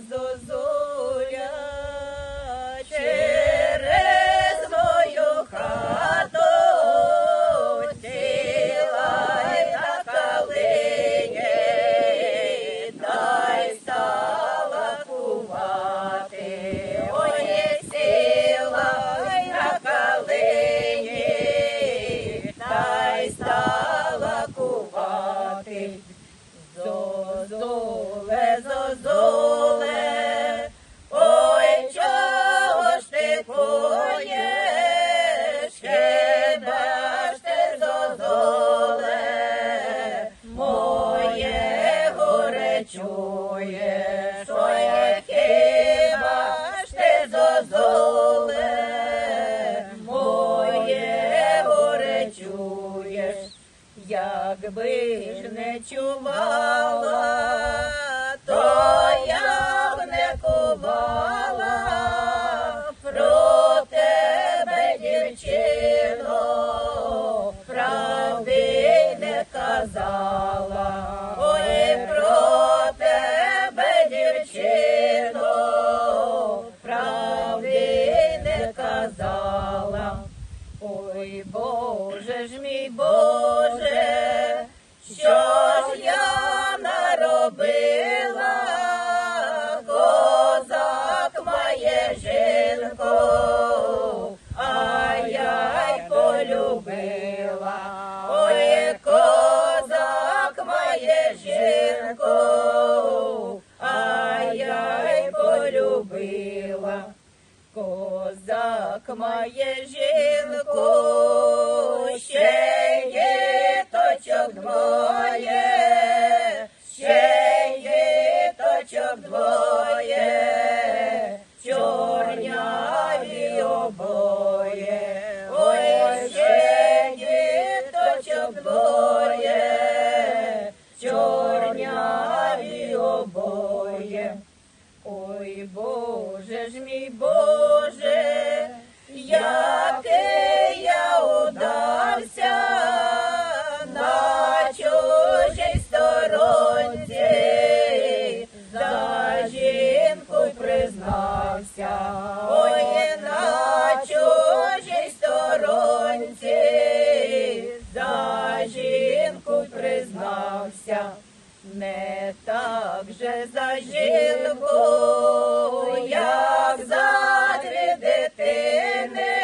зозуля через мою хату сіла на калині, та й стала кувати. Ой, сіла на калині, та й стала кувати. Зозуле, зозуле, Якби ж не чувала, то я б не кувала про тебе, дівчино, правди не казала. Ой, про тебе, дівчино, правди не казала. Ой, Боже ж мій Боже, що ж я наробила, козак моє жінко, а я й полюбила, ой, козак моє жінко, а я й полюбила. Козак має жінку, двоє, чорняві обоє, ой, ще двоє, чорняві обоє. Ой, Боже ж мій Боже, який жінку признався. Не так же за жінку, як за дві дитини,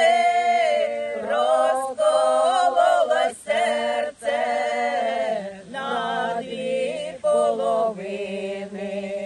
розколола серце на дві половини.